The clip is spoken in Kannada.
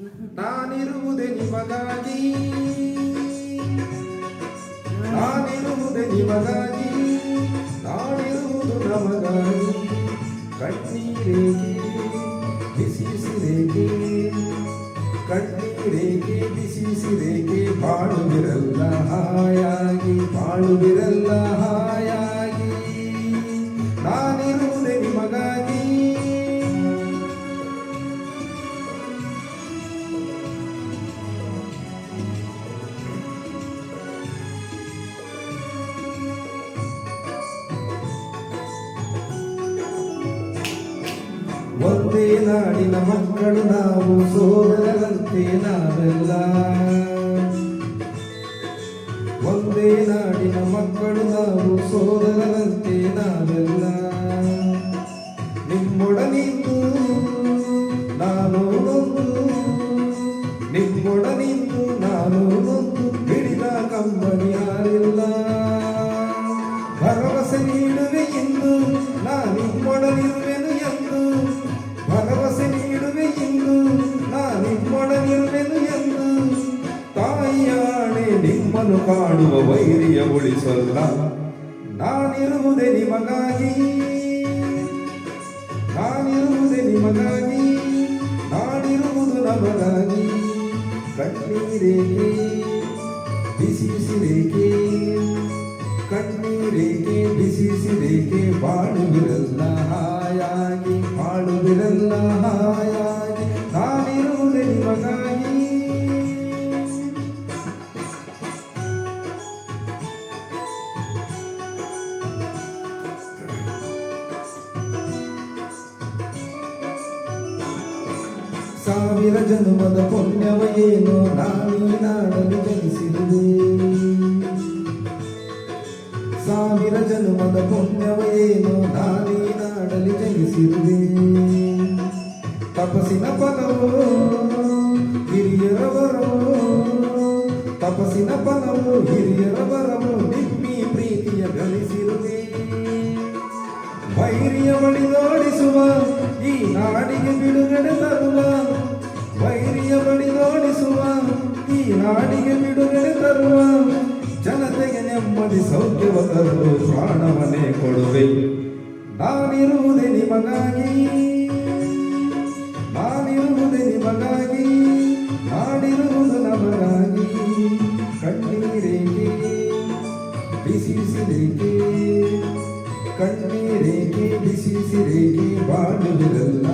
ನಾನಿರುವುದೇ ನಿಮಗಾಗಿ. ನಾನಿರುವುದೇ ನಿಮಗಾಗಿ. ನಾನಿರುವುದು ನಮಗಾಗಿ. ಕಣ್ಣೀರೇಕೆ ಬಿಸಿಸಿರೇಕೆ ಕಣ್ಣೀರೇಕೆ ಬಿಸಿಸಿರೇಕೆ ಬಾಳುವಿರಲ್ಲ ಹಾಯಾಗಿ ಬಾಳುವಿರಲ್ಲ ಒಂದೇ ನಾಡಿನ ಮಕ್ಕಳು ನಾವು ಸೋದರರಂತೆ ನಾವೆಲ್ಲ. ಒಂದೇ ನಾಡಿನ ಮಕ್ಕಳು ನಾವು ಸೋದರರಂತೆ ನಾವೆಲ್ಲ. ನಿಮ್ಮೊಡನಿದ್ದು ನಾನು ನೊಂದು ನಿಮ್ಮೊಡನಿದ್ದು ನಾನು ಹಿಡಿದ ಕಂಬನಿ ಯಾರಿಲ್ಲ? ಭರವಸೆ ನೀಡುವೆ ಎಂದು ನಾ ನಿಮ್ಮೊಡನಿರುವೆನು ನಿಮ್ಮನ್ನು ಕಾಣುವ ವೈರಿಯ ಉಳಿಸಲ್ಲ ನಾನಿರುವುದೇ ನಿಮಗಾಗಿ. ನಾನಿರುವುದೇ ನಿಮಗಾಗಿ. ನಾನಿರುವುದು ನಮಗಾಗಿ. ಕಣ್ಣೀರೇಕೆ ಬಿಸಿ ರೇಖೆ ಕಣ್ಣೀರೇಕೆ ಬಿಸಿ ಬಿಸಿರೇಕೆ ಸಾವಿರ ಜನ್ಮದ ಪುಣ್ಯವ ಏನು ನಾನೀ ನಾಡಲು ಜನಿಸಿರುವೆ ಸಾವಿರ ಜನ್ಮದ ಪುಣ್ಯವ ಏನು ನಾನೀ ನಾಡಲಿ ಜನಿಸಿರುವೆ ತಪಸ್ಸಿನ ಫಲವು ಹಿರಿಯರ ವರವು ತಪಸ್ಸಿನ ಫಲವು ಹಿರಿಯರ ವರವು ನಿಮ್ಮಿ ಪ್ರೀತಿಯ ಗಳಿಸಿರುವೆ ವೈರಿಯ ಬಡಿದೋಡಿಸುವ ಈ ನಾಡಿಗೆ ಬಿಡುಗಡೆ ತರುವ ನಾಡಿಗೆ ಬಿಡುಗಡೆ ತರುವ ಜನತೆಗೆ ನೆಮ್ಮದಿ ಸೌಖ್ಯವ ತರಲು ಪ್ರಾಣವನ್ನೇ ಕೊಡುವೆ. ನಾನಿರುವುದೇ ನಿಮಗಾಗಿ. ನಾನಿರುವುದೇ ನಿಮಗಾಗಿ. ನಾಡಿರುವುದು ನಮಗಾಗಿ. ಕಣ್ಣೀರೇಕೆ? ಬಿಸಿಸಿರೇಕೆ? ಕಣ್ಣೀರೇಕೆ? ಬಿಸಿಸಿರೇಕೆ? ಬಾಳುವಿರಲ್ಲ.